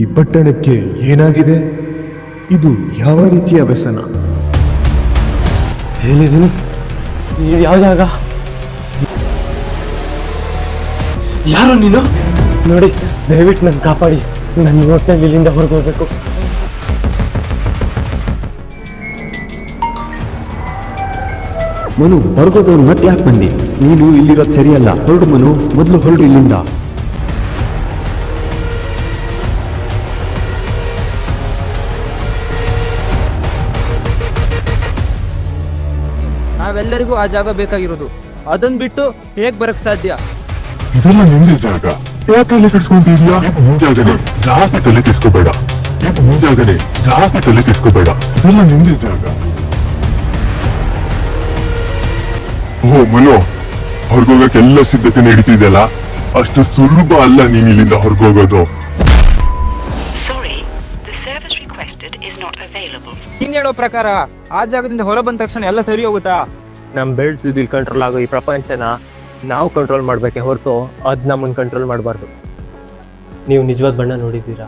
ಈ ಪಟ್ಟಣಕ್ಕೆ ಏನಾಗಿದೆ? ಇದು ಯಾವ ರೀತಿಯ ವ್ಯಸನ? ಹೇಳಿದೀನಿ ಯಾವ ಜಾಗ? ಯಾರು ನೀನು? ನೋಡಿ ದಯವಿಟ್ಟು ನನ್ನ ಕಾಪಾಡಿ. ನನ್ನ ಹೋಟೆಲ್ ಇಲ್ಲಿಂದ ಹೊರಗೋಗ್ಬೇಕು ಮನು ಹೊರಗೋದವ್ರು ಮತ್ತೆ ಯಾಕೆ ಬಂದಿ? ನೀನು ಇಲ್ಲಿರೋದು ಸರಿಯಲ್ಲ. ಹೊರಡು ಮನು ಮೊದಲು ಹೊರಡು ಇಲ್ಲಿಂದ. ನಾವೆಲ್ಲರಿಗೂ ಆ ಜಾಗ ಬೇಕಾಗಿರೋದು. ಅದನ್ ಬಿಟ್ಟು ಹೇಗ್ ಬರಕ್ ಸಾಧ್ಯ? ಇದೆಲ್ಲ ನಿಂದೆ ಜಾಗ. ಯಾಕೆ ತಲೆ ಕೆಡ್ಸ್ಕೊಂತಿದ್ಯಾ ಇದು ನಿನ್ ಜಾಗನೇ ಜಾಸ್ತಿ ತಲೆ ಕೆಡ್ಸ್ಕೋಬೇಡ. ಇದು ನಿನ್ ಜಾಗನೇ ಜಾಸ್ತಿ ತಲೆ ಕೆಡ್ಸ್ಕೋಬೇಡ. ಇದೆಲ್ಲ ನಿಂದೆ ಜಾಗ. ಓ, ಮನು ಹೊರಗೋಗಕ್ಕೆ ಎಲ್ಲ ಸಿದ್ಧತೆ ನಡೀತಿದೆಯಲ್ಲ? ಅಷ್ಟು ಸುಲಭ ಅಲ್ಲ ನೀನ್ ಇಲ್ಲಿಂದ ಹೊರಗೋಗೋದು. Requested is not available. ಹಿಂಗ್ ಹೇಳೋ ಪ್ರಕಾರ ಆ ಜಾಗದಿಂದ ಹೊರ ಬಂದ ತಕ್ಷಣ ಎಲ್ಲ ಸರಿ ಹೋಗುತ್ತಾ? ನಮ್ ಬೆಳ್ತಿದ್ದು ಇಲ್ಲಿ ಕಂಟ್ರೋಲ್ ಆಗೋ ಈ ಪ್ರಪಂಚನ ನಾವು ಕಂಟ್ರೋಲ್ ಮಾಡ್ಬೇಕೆ ಹೊರತು ಅದ್ ನಮ್ಮನ್ನ ಕಂಟ್ರೋಲ್ ಮಾಡಬಾರ್ದು. ನೀವು ನಿಜವಾದ ಬಣ್ಣ ನೋಡಿದ್ದೀರಾ?